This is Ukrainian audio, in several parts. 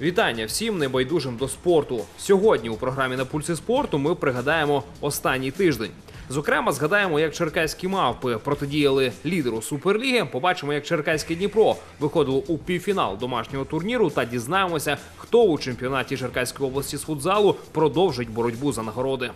Вітання всім небайдужим до спорту. Сьогодні у програмі на пульсі спорту ми пригадаємо останній тиждень. Зокрема, згадаємо, як черкаські мавпи протидіяли лідеру суперліги. Побачимо, як черкаське Дніпро виходило у півфінал домашнього турніру та дізнаємося, хто у чемпіонаті Черкаської області з футзалу продовжить боротьбу за нагороди.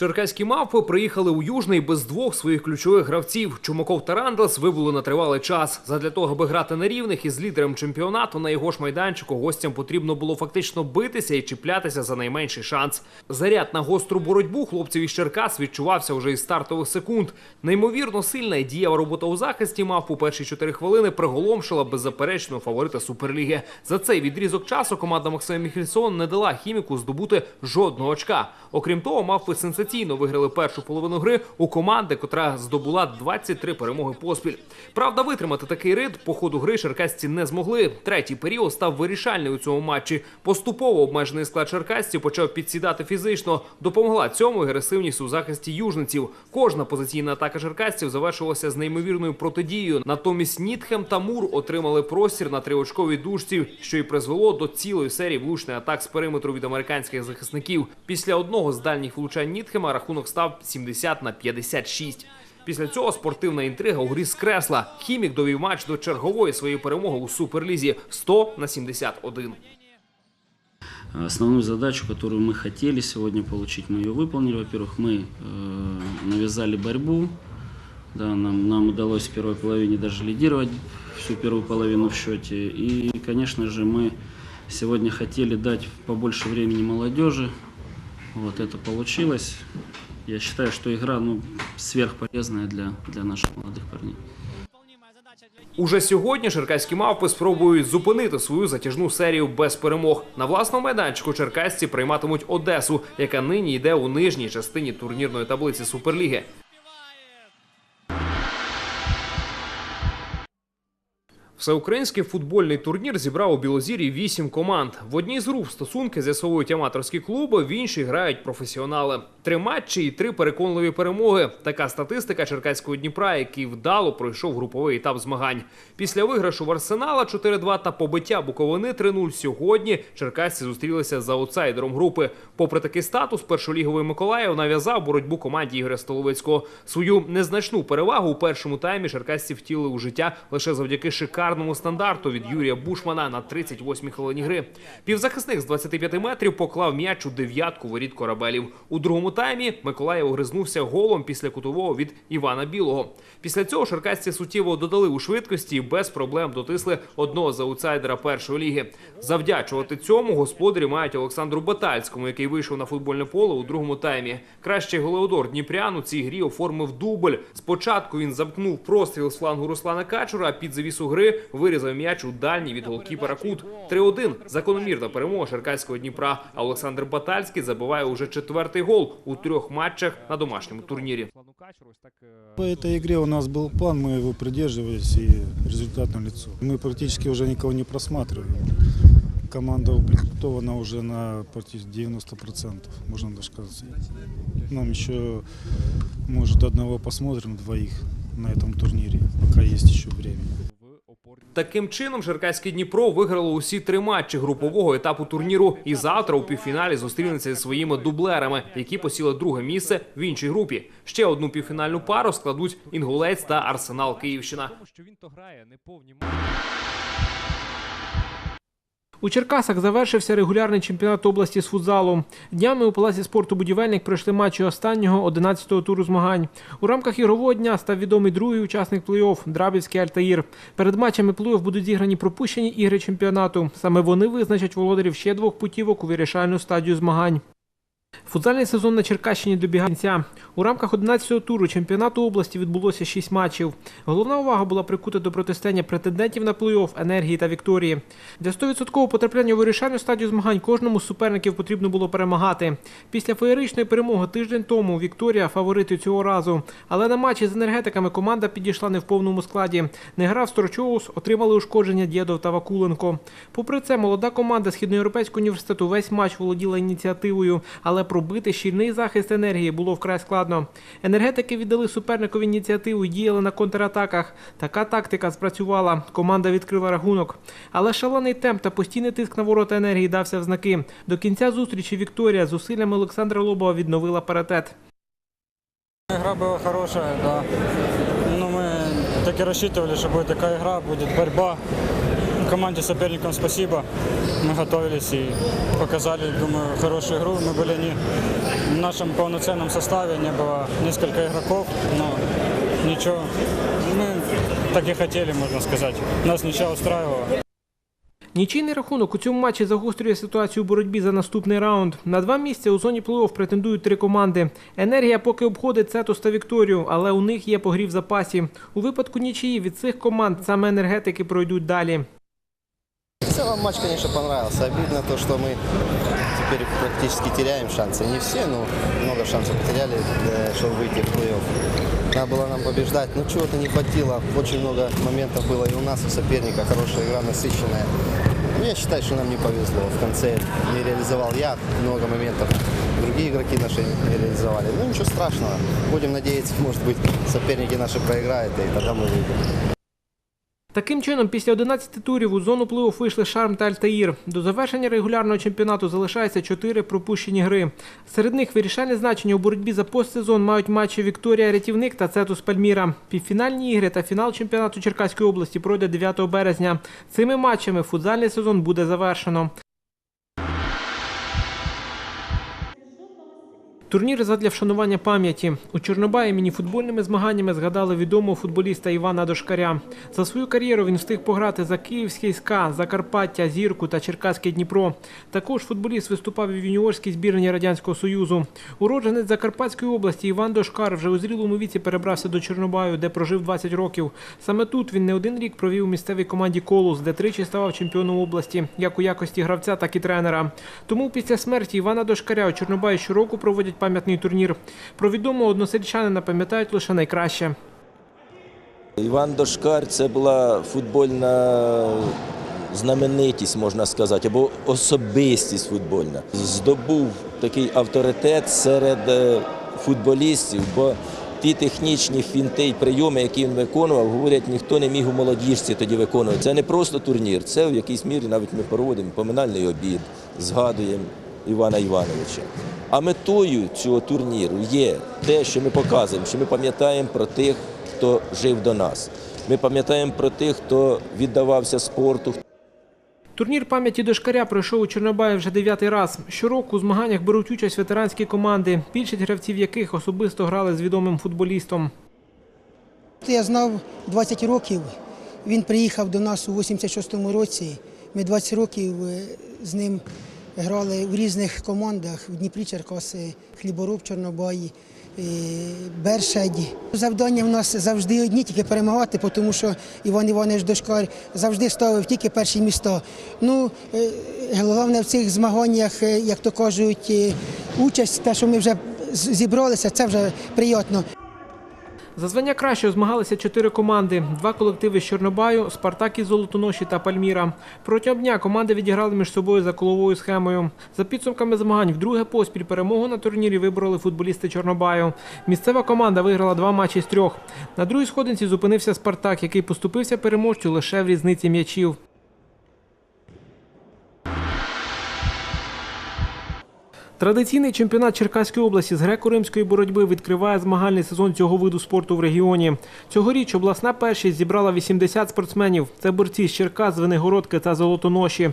Черкаські мавпи приїхали у Южний без двох своїх ключових гравців. Чумаков та Рандалс вибули на тривалий час. Задля того, аби грати на рівних із лідером чемпіонату на його ж майданчику гостям потрібно було фактично битися і чіплятися за найменший шанс. Заряд на гостру боротьбу хлопців із Черкас відчувався вже із стартових секунд. Неймовірно сильна і дієва робота у захисті мавп у перші чотири хвилини приголомшила беззаперечного фаворита суперліги. За цей відрізок часу команда Максима Міхельсон не дала хіміку здобути жодного очка. Окрім того, мавпи сенсаційно виграли першу половину гри у команди, котра здобула 23 перемоги поспіль. Правда, витримати такий рид по ходу гри черкасці не змогли. Третій період став вирішальний у цьому матчі. Поступово обмежений склад черкасців почав підсідати фізично. Допомогла цьому агресивність у захисті южниців. Кожна позиційна атака черкасців завершилася з неймовірною протидією. Натомість Нітхем та Мур отримали простір на триочковій дужці, що й призвело до цілої серії влучних атак з периметру від американських захисників. Після одного з дальніх влучань Нітхема рахунок став 70 на 56. Після цього спортивна інтрига у грі скресла. Хімік довів матч до чергової своєї перемоги у суперлізі 100 на 71. Основную задачу, которую мы хотели сегодня получить, мы ее выполнили. Во-первых, мы э, навязали борьбу. Да, нам, нам удалось в первой половине даже лидировать всю первую половину в счете. И, конечно же, мы сегодня хотели дать побольше времени молодежи. Вот это получилось. Я считаю, что игра ну, сверхполезная для, для наших молодых парней. Уже сьогодні черкаські мавпи спробують зупинити свою затяжну серію без перемог. На власному майданчику черкасці прийматимуть Одесу, яка нині йде у нижній частині турнірної таблиці Суперліги. Всеукраїнський футбольний турнір зібрав у Білозірі вісім команд. В одній з груп стосунки з'ясовують аматорські клуби, в іншій грають професіонали. Три матчі і три переконливі перемоги. Така статистика черкаського Дніпра, який вдало пройшов груповий етап змагань. Після виграшу в Арсенала 4-2 та побиття Буковини 3-0 сьогодні черкасці зустрілися з аутсайдером групи. Попри такий статус, першоліговий Миколаїв нав'язав боротьбу команді Ігоря Столовицького. Свою незначну перевагу у першому таймі черкасці втілили у життя лише завдяки шикарному стандарту від Юрія Бушмана на 38-й хвилині гри. Півзахисник з 25 метрів поклав м'яч у дев'ятку воріт корабелів. У другому таймі Миколаїв огризнувся голом після кутового від Івана Білого. Після цього черкасці суттєво додали у швидкості і без проблем дотисли одного з аутсайдера першої ліги. Завдячувати цьому господарі мають Олександру Батальському, який вийшов на футбольне поле у другому таймі. Кращий голеодор Дніпрян у цій грі оформив дубль. Спочатку він замкнув простріл з флангу Руслана Качура, а під завісу гри вирізав м'яч у дальній від голкіпера Кут. 3-1. Закономірна перемога Черкаського Дніпра. А Олександр Батальський забиває уже четвертий гол у трьох матчах на домашньому турнірі. По этой игре у нас был план, мы его придерживались и результат на лицо. Мы практически уже никого не просматриваем. Команда укомплектована уже на практически 90%, можно даже сказать. Нам еще, может, одного посмотрим, двоих на этом турнире, пока есть еще время. Таким чином, Черкаське Дніпро виграло усі три матчі групового етапу турніру і завтра у півфіналі зустрінеться зі своїми дублерами, які посіли друге місце в іншій групі. Ще одну півфінальну пару складуть Інгулець та Арсенал Київщина. тому що він то грає не повні У Черкасах завершився регулярний чемпіонат області з футзалу. Днями у палаці спорту будівельник пройшли матчі останнього 11-го туру змагань. У рамках ігрового дня став відомий другий учасник плей-офф Драбівський Альтаїр. Перед матчами плей-офф будуть зіграні пропущені ігри чемпіонату. Саме вони визначать володарів ще двох путівок у вирішальну стадію змагань. Футзальний сезон на Черкащині добігає кінця. У рамках 11-го туру чемпіонату області відбулося 6 матчів. Головна увага була прикута до протистояння претендентів на плей-офф енергії та Вікторії. Для 100% потрапляння у вирішальну стадію змагань кожному з суперників потрібно було перемагати. Після феєричної перемоги тиждень тому Вікторія фаворити цього разу. Але на матчі з енергетиками команда підійшла не в повному складі. Не грав Сторчоус, отримали ушкодження Дєдов та Вакуленко. Попри це, молода команда Східноєвропейського університету весь матч володіла ініціативою, але але пробити щільний захист енергії було вкрай складно. Енергетики віддали суперникові ініціативу і діяли на контратаках. Така тактика спрацювала. Команда відкрила рахунок. Але шалений темп та постійний тиск на ворота енергії дався в знаки. До кінця зустрічі Вікторія з зусиллями Олександра Лобова відновила паритет. Игра была хорошая, да. Но мы так и рассчитывали, что будет такая игра, будет борьба. Команде соперникам спасибо. Мы готовились и показали, думаю, хорошую игру. Мы были не в нашем полноценном составе, не было несколько игроков, но ничего. Мы так и хотели, можно сказать. Нас ничего устраивало. Нічийний рахунок у цьому матчі загострює ситуацію у боротьбі за наступний раунд. На два місця у зоні плей-офф претендують три команди. Енергія поки обходить Цетус та Вікторію, але у них є погрів в запасі. У випадку нічиї від цих команд саме енергетики пройдуть далі. В целом матч, конечно, понравился. Обидно то, что мы теперь практически теряем шансы. Не все, но много шансов потеряли, чтобы выйти в плей-офф. Надо было нам побеждать, но чего-то не хватило. Очень много моментов было и у нас, у соперника. Хорошая игра, насыщенная. Ну, Я считаю, что нам не повезло. В конце не реализовал я много моментов. Другие игроки наши не реализовали. Ну ничего страшного. Будем надеяться, может быть, соперники наши проиграют, и тогда мы выйдем. Таким чином, після 11 турів у зону плей-офф вийшли Шарм та Альтаїр. До завершення регулярного чемпіонату залишається 4 пропущені гри. Серед них вирішальне значення у боротьбі за постсезон мають матчі Вікторія Рятівник та Цетус Пальміра. Півфінальні ігри та фінал чемпіонату Черкаської області пройде 9 березня. Цими матчами футзальний сезон буде завершено. Турнір задля вшанування пам'яті. У Чорнобаї мініфутбольними змаганнями згадали відомого футболіста Івана Дошкаря. За свою кар'єру він встиг пограти за Київський СКА, Закарпаття, Зірку та Черкаське Дніпро. Також футболіст виступав і в юніорській збірні Радянського Союзу. Уродженець Закарпатської області Іван Дошкар вже у зрілому віці перебрався до Чорнобаю, де прожив 20 років. Саме тут він не один рік провів у місцевій команді Колус, де тричі ставав чемпіоном області, як у якості гравця, так і тренера. Тому після смерті Івана Дошкаря у Чорнобаї щороку проводять пам'ятний турнір. Про відомого односельчанина пам'ятають лише найкраще. Іван Дошкар це була футбольна знаменитість, можна сказати, або особистість футбольна. Здобув такий авторитет серед е, футболістів, бо ті технічні фінти й прийоми, які він виконував, говорять, ніхто не міг у молодіжці тоді виконувати. Це не просто турнір, це в якійсь мірі навіть ми проводимо поминальний обід, згадуємо Івана Івановича. А метою цього турніру є те, що ми показуємо, що ми пам'ятаємо про тих, хто жив до нас. Ми пам'ятаємо про тих, хто віддавався спорту, Турнір пам'яті Дошкаря пройшов у Чорнобаї вже дев'ятий раз. Щороку у змаганнях беруть участь ветеранські команди, більшість гравців яких особисто грали з відомим футболістом. Я знав 20 років. Він приїхав до нас у 86-му році. Ми 20 років е, з ним грали в різних командах в Дніпрі, Черкаси, Хлібороб, Чорнобаї, е, Бершаді. Завдання в нас завжди одні, тільки перемагати, тому що Іван Іванович Дошкар завжди ставив тільки перші міста. Ну, е, головне в цих змаганнях, е, як то кажуть, участь, те, що ми вже зібралися, це вже приємно. За звання кращого змагалися чотири команди: два колективи з Чорнобаю, Спартак із Золотоноші та Пальміра. Протягом дня команди відіграли між собою за коловою схемою. За підсумками змагань, вдруге поспіль перемогу на турнірі вибороли футболісти Чорнобаю. Місцева команда виграла два матчі з трьох. На другій сходинці зупинився Спартак, який поступився переможцю лише в різниці м'ячів. Традиційний чемпіонат Черкаської області з греко-римської боротьби відкриває змагальний сезон цього виду спорту в регіоні. Цьогоріч обласна першість зібрала 80 спортсменів. Це борці з Черкас, Звенигородки та Золотоноші.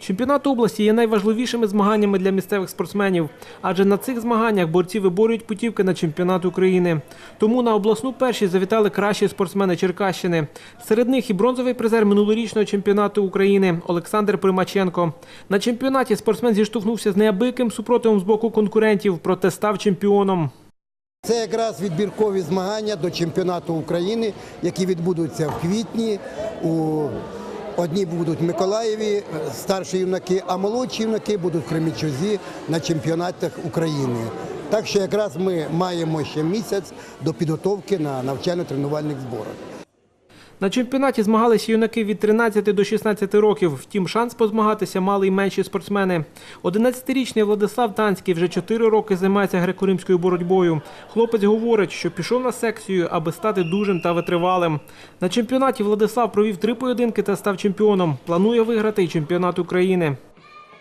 Чемпіонат області є найважливішими змаганнями для місцевих спортсменів, адже на цих змаганнях борці виборюють путівки на чемпіонат України. Тому на обласну першість завітали кращі спортсмени Черкащини. Серед них і бронзовий призер минулорічного чемпіонату України Олександр Примаченко. На чемпіонаті спортсмен зіштовхнувся з неабияким супротивом з боку конкурентів, проте став чемпіоном. Це якраз відбіркові змагання до чемпіонату України, які відбудуться в квітні. У одні будуть в Миколаєві, е, старші юнаки, а молодші юнаки будуть в Кремічозі на чемпіонатах України. Так що якраз ми маємо ще місяць до підготовки на навчально-тренувальних зборах. На чемпіонаті змагалися юнаки від 13 до 16 років. Втім, шанс позмагатися мали й менші спортсмени. 11-річний Владислав Танський вже 4 роки займається греко-римською боротьбою. Хлопець говорить, що пішов на секцію, аби стати дужим та витривалим. На чемпіонаті Владислав провів три поєдинки та став чемпіоном. Планує виграти й чемпіонат України.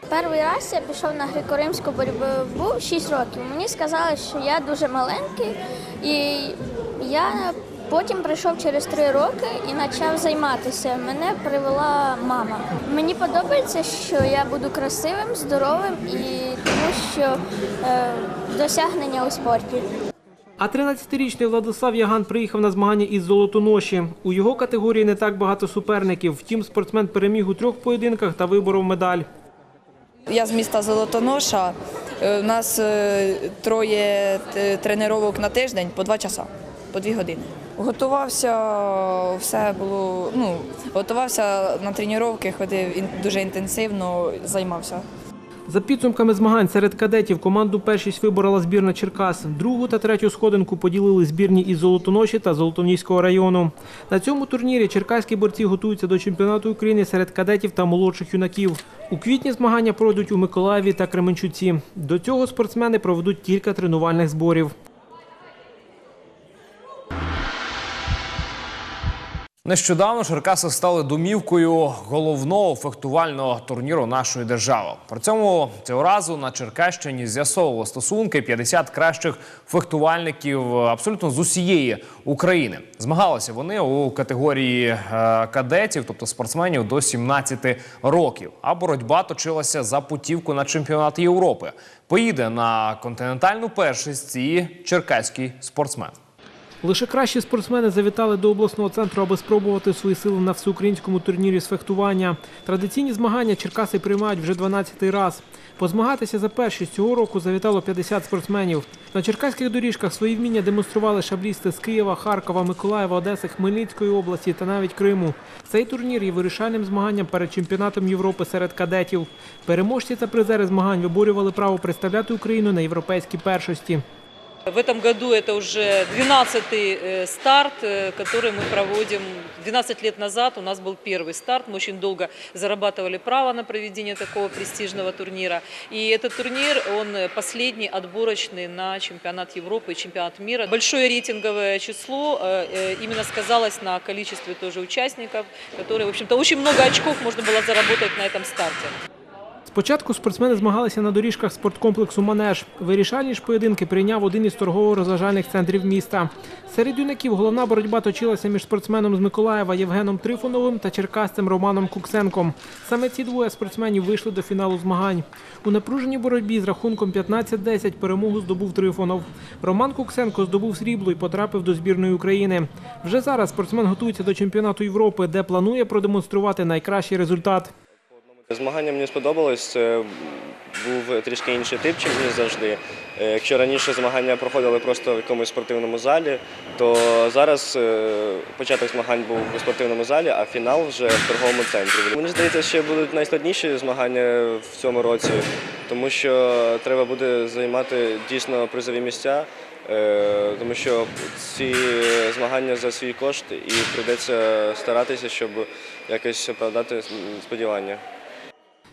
Перший раз я пішов на греко-римську боротьбу 6 років. Мені сказали, що я дуже маленький, і я потім прийшов через 3 роки і почав займатися. Мене привела мама. Мені подобається, що я буду красивим, здоровим і тому що е, досягнення у спорті. А 13-річний Владислав Яган приїхав на змагання із золотоноші. У його категорії не так багато суперників. Втім, спортсмен переміг у трьох поєдинках та виборов медаль. Я з міста Золотоноша. Е, У нас е, троє т- тренувань на тиждень по два часа, по дві години. Готувався, все було, ну, готувався на тренування, ходив дуже інтенсивно, займався. За підсумками змагань серед кадетів команду першість виборола збірна Черкас. Другу та третю сходинку поділили збірні із Золотоноші та Золотоніського району. На цьому турнірі черкаські борці готуються до чемпіонату України серед кадетів та молодших юнаків. У квітні змагання пройдуть у Миколаєві та Кременчуці. До цього спортсмени проведуть кілька тренувальних зборів. Нещодавно Черкаси стали домівкою головного фехтувального турніру нашої держави. При цьому цього разу на Черкащині з'ясовували стосунки 50 кращих фехтувальників абсолютно з усієї України. Змагалися вони у категорії е, кадетів, тобто спортсменів до 17 років. А боротьба точилася за путівку на чемпіонат Європи. Поїде на континентальну першість і черкаський спортсмен. Лише кращі спортсмени завітали до обласного центру, аби спробувати свої сили на всеукраїнському турнірі з фехтування. Традиційні змагання Черкаси приймають вже 12-й раз. Позмагатися за першість цього року завітало 50 спортсменів. На черкаських доріжках свої вміння демонстрували шаблісти з Києва, Харкова, Миколаєва, Одеси, Хмельницької області та навіть Криму. Цей турнір є вирішальним змаганням перед чемпіонатом Європи серед кадетів. Переможці та призери змагань виборювали право представляти Україну на європейській першості. В этом году это уже 12-й э, старт, э, который мы проводим. 12 лет назад у нас был первый старт. Мы очень долго зарабатывали право на проведение такого престижного турнира. И этот турнир, он последний отборочный на чемпионат Европы и чемпионат мира. Большое рейтинговое число э, именно сказалось на количестве тоже участников, которые, в общем-то, очень много очков можно было заработать на этом старте. Спочатку спортсмени змагалися на доріжках спорткомплексу Манеж. Вирішальні ж поєдинки прийняв один із торгово-розважальних центрів міста. Серед юнаків головна боротьба точилася між спортсменом з Миколаєва Євгеном Трифоновим та черкасцем Романом Куксенком. Саме ці двоє спортсменів вийшли до фіналу змагань. У напруженій боротьбі з рахунком 15-10 перемогу здобув Трифонов. Роман Куксенко здобув срібло і потрапив до збірної України. Вже зараз спортсмен готується до чемпіонату Європи, де планує продемонструвати найкращий результат. Змагання мені сподобалось. Це був трішки інший тип, ніж завжди. Е, Якщо раніше змагання проходили просто в якомусь спортивному залі, то зараз е, початок змагань був у спортивному залі, а фінал вже в торговому центрі. Мені здається, що будуть найскладніші змагання в цьому році, тому що треба буде займати дійсно призові місця. е, Тому що ці змагання за свій кошт і прийдеться старатися, щоб якось оправдати сподівання.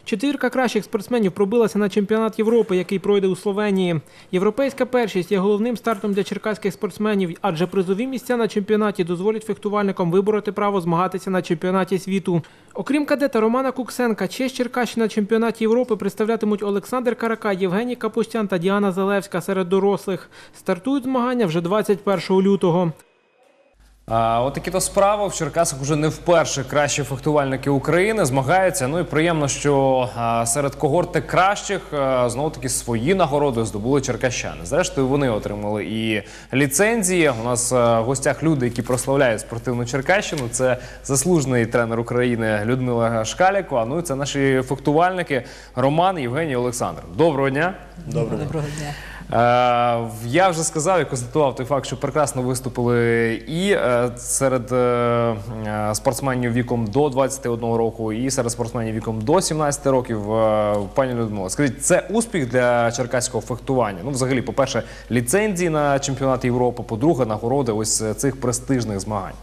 Четвірка кращих спортсменів пробилася на чемпіонат Європи, який пройде у Словенії. Європейська першість є головним стартом для черкаських спортсменів, адже призові місця на чемпіонаті дозволять фехтувальникам вибороти право змагатися на чемпіонаті світу. Окрім кадета Романа Куксенка, честь Черкащини на чемпіонаті Європи представлятимуть Олександр Карака, Євгеній Капустян та Діана Залевська серед дорослих. Стартують змагання вже 21 лютого. А, от такі то справи в Черкасах вже не вперше кращі фехтувальники України змагаються. Ну і приємно, що а, серед когорти кращих знову таки свої нагороди здобули черкащани. Зрештою, вони отримали і ліцензії. У нас а, в гостях люди, які прославляють спортивну Черкащину. Це заслужений тренер України Людмила Шкалікова. Ну і це наші фехтувальники Роман, Євгеній Олександр. Доброго дня. Добре. Доброго дня. Е, Я вже сказав і констатував той факт, що прекрасно виступили і е, серед е, спортсменів віком до 21 року, і серед спортсменів віком до 17 років. Пані Людмила, скажіть, це успіх для черкаського фехтування? Ну, взагалі, по-перше, ліцензії на чемпіонат Європи, по-друге, нагороди ось цих престижних змагань.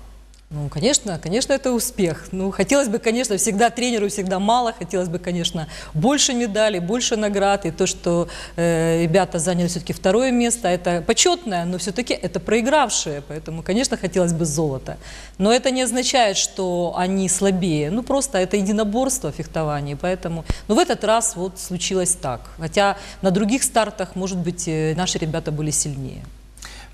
Ну, конечно, конечно, это успех. Ну, хотелось бы, конечно, всегда тренеру всегда мало, хотелось бы, конечно, больше медалей, больше наград. И то, что э, ребята заняли все-таки второе место, это почетное, но все-таки это проигравшие. Поэтому, конечно, хотелось бы золота. Но это не означает, что они слабее. Ну, просто это единоборство, фехтование. Поэтому, ну, в этот раз вот случилось так. Хотя на других стартах, может быть, э, наши ребята были сильнее.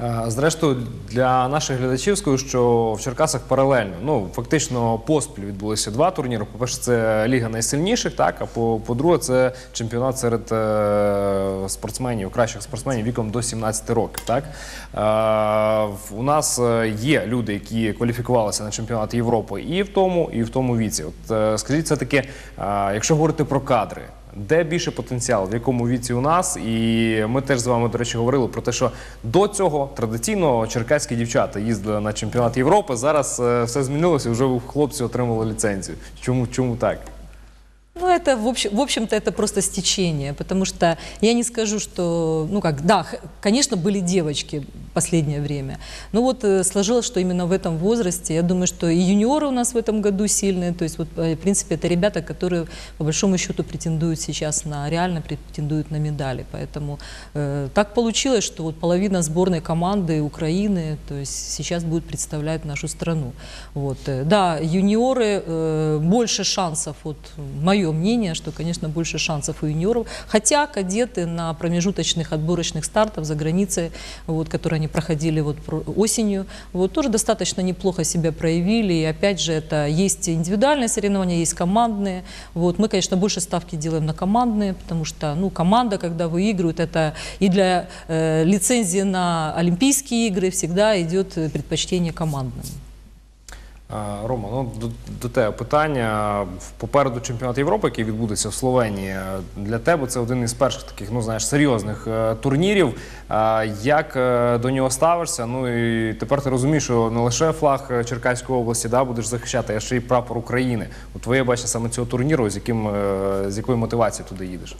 Е, Зрештою, для наших глядачів скажу, що в Черкасах паралельно. Ну, фактично поспіль відбулися два турніри. По-перше, це Ліга найсильніших, так, а по- по-друге, це чемпіонат серед е, спортсменів, кращих спортсменів віком до 17 років. Так? Е, у нас є люди, які кваліфікувалися на чемпіонат Європи і в тому, і в тому віці. От скажіть, все таки, якщо говорити про кадри. Де більше потенціал, в якому віці у нас, і ми теж з вами, до речі, говорили про те, що до цього традиційно черкаські дівчата їздили на чемпіонат Європи. Зараз е, все змінилося, вже хлопці отримали ліцензію. Чому, чому так? Ну, это, в, общем, в общем-то, это просто стечение, потому что я не скажу, что, ну как, да, конечно, были девочки последнее время, но вот э, сложилось, что именно в этом возрасте, я думаю, что и юниоры у нас в этом году сильные, то есть вот, э, в принципе, это ребята, которые, по большому счету, претендуют сейчас на, реально претендуют на медали, поэтому э, так получилось, что вот половина сборной команды Украины, то есть сейчас будет представлять нашу страну. Вот. э, Да, юниоры, э, больше шансов, вот мое мнение, что, конечно, больше шансов у юниоров, хотя кадеты на промежуточных отборочных стартах за границей, вот, которые они проходили вот про- осенью, вот, тоже достаточно неплохо себя проявили, и опять же, это есть индивидуальные соревнования, есть командные, вот, мы, конечно, больше ставки делаем на командные, потому что, ну, команда, когда выигрывает, это и для э, лицензии на Олимпийские игры всегда идет э, предпочтение командным. Рома, ну до, до тебе питання. Попереду чемпіонат Європи, який відбудеться в Словенії. Для тебе це один із перших таких, ну знаєш, серйозних е, турнірів. Як е, до нього ставишся? Ну і тепер ти розумієш, що не лише флаг е, Черкаської області да, будеш захищати, а ще й прапор України. От твоє бачення саме цього турніру, з яким з якою мотивацією туди їдеш?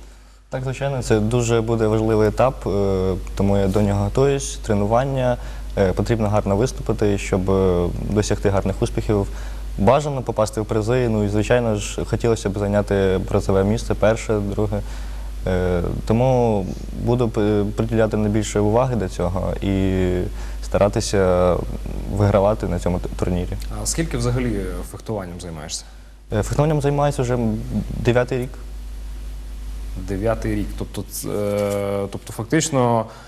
Так, звичайно, це дуже буде важливий етап, тому я до нього готуюсь. Тренування потрібно гарно виступити, щоб е, досягти гарних успіхів. Бажано попасти в призи. Ну і звичайно ж хотілося б зайняти призове місце, перше, друге. Е, Тому буду приділяти найбільше уваги до цього і старатися вигравати на цьому турнірі. А скільки взагалі фехтуванням займаєшся? Е, Фехтуванням займаюся вже дев'ятий рік. Дев'ятий рік. Тобто, е, тобто фактично е,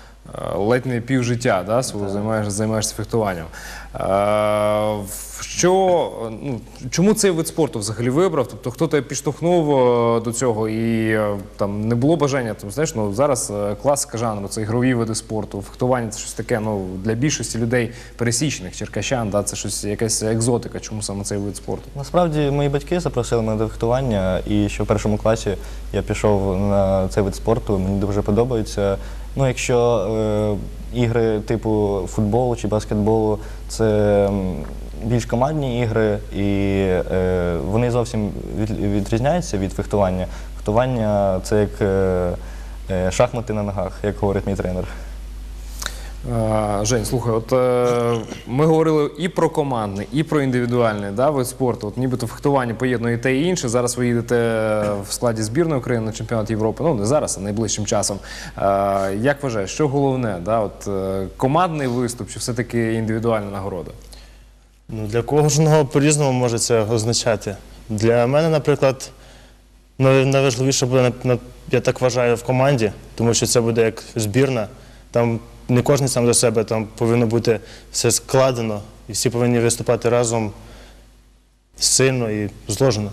ледь не пів життя да, свого займаєш, займаєшся фехтуванням. Е, що, е, ну, чому цей вид спорту взагалі вибрав? Тобто, хто тебе підштовхнув е, до цього і е, там не було бажання? Там, знаєш, ну, зараз е, класика жанру, це ігрові види спорту, фехтування це щось таке ну, для більшості людей пересічних, черкащан, да, це щось якась екзотика. Чому саме цей вид спорту? Насправді мої батьки запросили мене до фехтування, і ще в першому класі я пішов на цей вид спорту. Мені дуже подобається. Ну, якщо е, ігри типу футболу чи баскетболу, це більш командні ігри, і е, вони зовсім від, відрізняються від фехтування. Фехтування це як е, е, шахмати на ногах, як говорить мій тренер. Жень, слухай, от е, ми говорили і про командний, і про індивідуальний да, вид спорту. От нібито фехтування поєднує те і інше. Зараз ви їдете в складі збірної України на чемпіонат Європи. Ну не зараз, а найближчим часом. Е, як вважаєш, що головне? Да? От, е, командний виступ чи все-таки індивідуальна нагорода? Ну, для кожного по-різному може це означати. Для мене, наприклад, найважливіше буде, я так вважаю, в команді, тому що це буде як збірна. Там не кожен сам за себе, там повинно бути все складено, і всі повинні виступати разом сильно і зложено.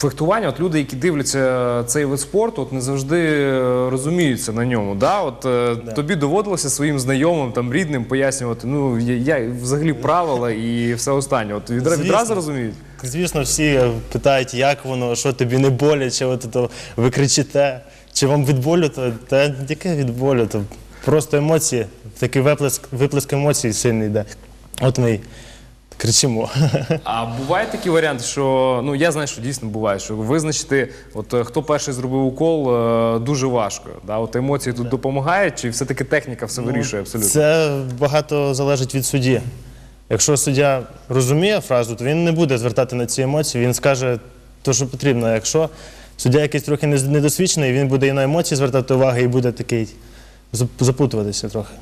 Фехтування, от люди, які дивляться цей вид спорту, от не завжди е, розуміються на ньому. Да? От, е, Тобі доводилося своїм знайомим, там, рідним пояснювати, ну, я, я взагалі правила і все останнє. От відра- Звісно. відразу розуміють? Звісно, всі питають, як воно, що тобі не боляче, от то ви кричите, чи вам від болю, то та яке від болю, то просто емоції, такий виплеск, виплеск емоцій сильний йде. От ми й кричимо. А бувають такі варіанти, що ну я знаю, що дійсно буває, що визначити, от е, хто перший зробив укол, е, дуже важко. Да? От емоції тут допомагають, чи все-таки техніка все вирішує абсолютно? Це багато залежить від судді. Якщо суддя розуміє фразу, то він не буде звертати на ці емоції, він скаже те, що потрібно. А якщо суддя якийсь трохи недосвідчений, він буде і на емоції звертати увагу, і буде такий запутуватися трохи.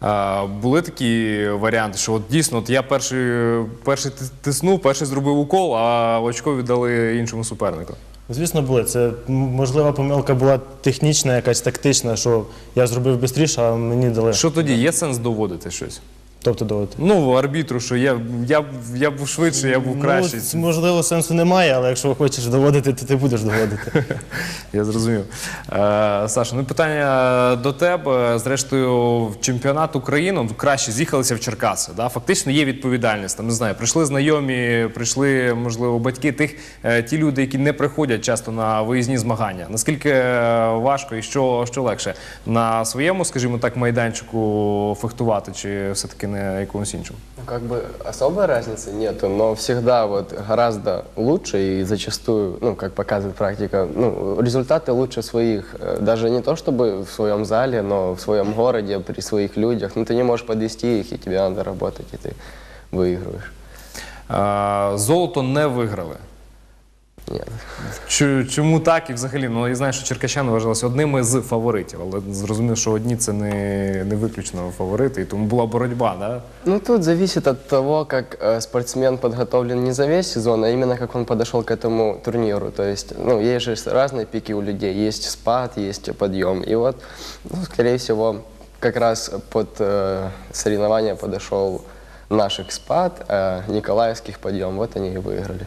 А, були такі варіанти, що от дійсно от я перший, перший тиснув, перший зробив укол, а очко віддали іншому супернику. Звісно, були. Це можлива помилка була технічна, якась тактична, що я зробив швидше, а мені дали. Що тоді? Є сенс доводити щось? Тобто доводити? Ну, арбітру, що я, я, я був швидше, я був кращий. Ну, можливо, сенсу немає, але якщо хочеш доводити, то ти будеш доводити. Я зрозумів. Е, Саша, ну питання до тебе. Зрештою, чемпіонат України ну, краще з'їхалися в Черкаси. Да? Фактично є відповідальність. Там не знаю, прийшли знайомі, прийшли, можливо, батьки тих, е, ті люди, які не приходять часто на виїзні змагання. Наскільки е, важко і що, що легше на своєму, скажімо так, майданчику фехтувати, чи все-таки на якомусь іншому? Ну, Как бы особой разницы нету, но всегда вот гораздо лучше и зачастую, ну, как показывает практика, ну, результаты лучше своих. Э, Даже не то чтобы в своем зале, но в своем городе, при своих людях. Ну, ты не можешь подвести их, и тебе надо работать, и ты выигрываешь. Е, Золото не виграли. Ні. Чу- Чому так і взагалі? Ну я знаю, що черкащани вважалися одними з фаворитів, але зрозумів, що одні це не, не виключно фаворити, і тому була боротьба, да? Ну, тут зависит от того, как э, спортсмен подготовлен не за весь сезон, а именно как он подошел к этому турниру. То есть, ну, есть же разные пики у людей. Есть спад, есть подъем. И вот, ну, скорее всего, как раз под э, соревнования подошел наших спад, а Николаевских подъем. Вот они и выиграли.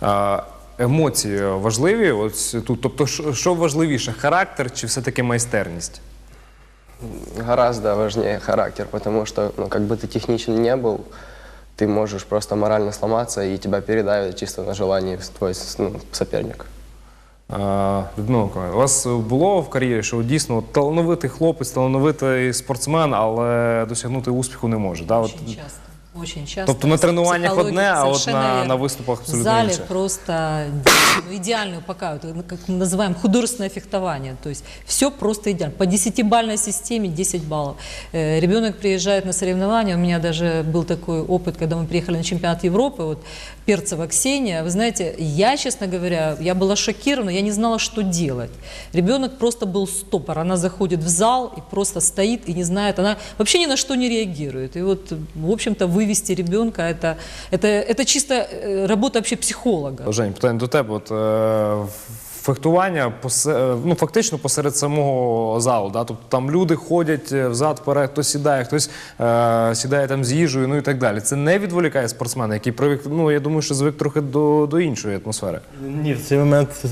А, емоції важливі. Ось тут, тобто, що, що важливіше, характер чи все-таки майстерність? Гораздо важнее характер, потому что, ну, как бы ты техничен не был, ты можешь просто морально сломаться, и тебя передавят чисто на желании твой ну, соперник. А, Людмила Миколаївна, у вас було в кар'єрі, що дійсно от талановитий хлопець, талановитий спортсмен, але досягнути успіху не може. Да? От, Очень часто. Очень часто. тобто на тренуваннях одне, а от на, на виступах В абсолютно зале інше. просто ну, идеально упакают, как мы называем художественное фехтование. То есть все просто идеально. По десятибалльной системе 10 баллов. Э, Ребенок приезжает на соревнования. У меня даже был такой опыт, когда мы приехали на чемпионат Европы. Вот Перцева Ксения. Вы знаете, я, честно говоря, я была шокирована, я не знала, что делать. Ребенок просто был стопор. Она заходит в зал и просто стоит и не знает. Она вообще ни на что не реагирует. И вот, в общем-то, вывести ребенка, это, это, это чисто э, работа вообще психолога. Жень, питання до тебе. От, е, фехтування посе- е, ну, фактично посеред самого залу. Да? Тобто там люди ходять е, взад, вперед, хтось сідає, хтось е, сідає там з їжею, ну і так далі. Це не відволікає спортсмена, який привик, ну я думаю, що звик трохи до, до іншої атмосфери. Ні, в цей момент е,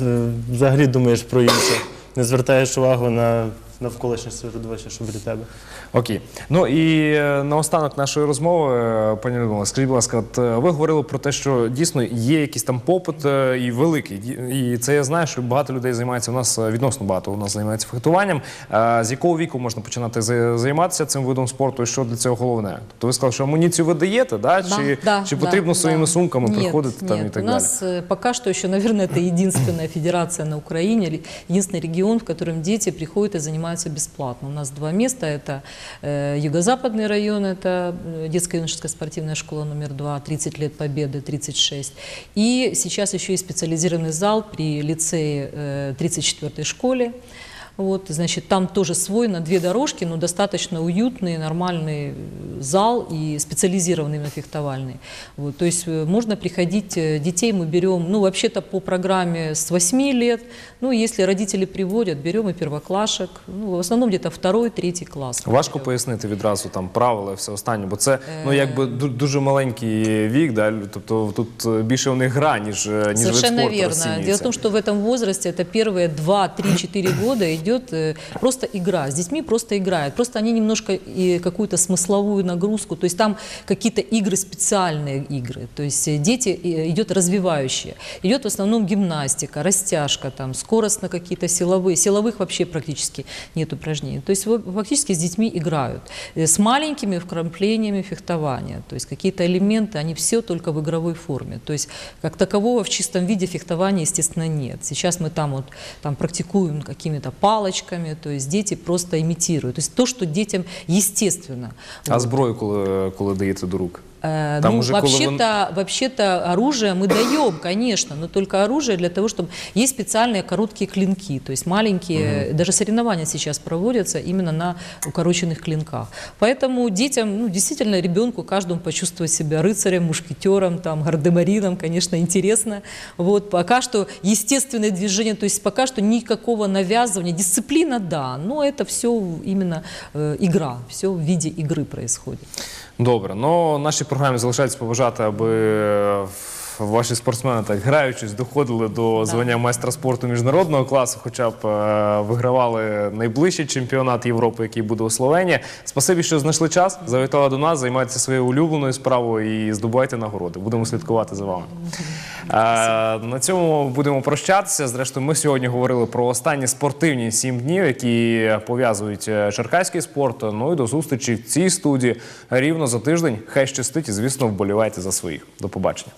взагалі думаєш про інше. Не звертаєш увагу на навколишнє середовище, що біля тебе. Окей. Ну і е, наостанок нашої розмови, е, пані Людмила, скажіть, будь ласка, от, е, ви говорили про те, що дійсно є якийсь там попит е, і великий. Ді- І це я знаю, що багато людей займається у нас е, відносно багато у нас займається фехтуванням. Е, З якого віку можна починати за- займатися цим видом спорту? І що для цього головне? Тобто ви сказали, що амуніцію ви даєте, да? Да, чи, да, чи да, потрібно да. своїми сумками Нет, приходити там і нет. так У далі? нас э, пока что еще, наверное, это единственная федерация на Украине, или единственный регион, в котором дети приходят и занимаются бесплатно. У нас два места. Это э, юго-западный район, это э, детская юношеская спортивная школа номер два, 30 лет победы, 36. И сейчас еще и специализированный зал при лицее э, 34-й школе. Вот, значит, там тоже свой на две дорожки, но достаточно уютный, нормальный э, зал и специализированный на фехтовальный. Вот, то есть э, можно приходить, э, детей мы берем, ну, вообще-то по программе с 8 лет, ну, если родители приводят, берем и первоклашек, ну, в основном где-то второй, третий класс. Важко пояснити відразу там правила і все останнє, бо це ну якби ду- дуже маленький вік, да? тобто тут е, більше у них гра, ніж, е, ніж вид Совершенно спорту верно. розцінюється. Дело в том, что в этом возрасте, это первые 2, 3, 4 года идет э, просто игра. С детьми просто играют. Просто они немножко и какую-то смысловую нагрузку. То есть там какие-то игры, специальные игры. То есть э, дети э, идет развивающие. Идет в основном гимнастика, растяжка, там, скоростно какие-то силовые. Силовых вообще практически нет упражнений. То есть фактически с детьми играют. С маленькими вкраплениями фехтования. То есть какие-то элементы, они все только в игровой форме. То есть как такового в чистом виде фехтования, естественно, нет. Сейчас мы там вот там практикуем какими-то палочками, то есть дети просто имитируют. То есть то, что детям естественно. А зброю, коли, коли даєте до рук? Э, Там ну, уже коли вообще-то, вообще-то оружие мы даем, конечно, но только оружие для того, чтобы... Есть специальные короткие клинки, то есть маленькие, даже соревнования сейчас проводятся именно на укороченных клинках. Поэтому детям, ну, действительно, ребенку, каждому почувствовать себя рыцарем, мушкетером, там, гардемарином, конечно, интересно. Вот, пока что естественное движение, то есть пока что никакого навязывания, дисциплина, да, но это все именно э, игра, все в виде игры происходит. Добре, ну нашій програмі залишається побажати, аби е, ваші спортсмени так граючись доходили до звання майстра спорту міжнародного класу, хоча б е, вигравали найближчий чемпіонат Європи, який буде у Словенії. Спасибі, що знайшли час, завітали до нас, займайтеся своєю улюбленою справою і здобувайте нагороди. Будемо слідкувати за вами. Е, на цьому будемо прощатися. Зрештою, ми сьогодні говорили про останні спортивні сім днів, які пов'язують е, черкаський спорт. Ну і до зустрічі в цій студії рівно за тиждень. Хай щастить і, звісно, вболівайте за своїх. До побачення.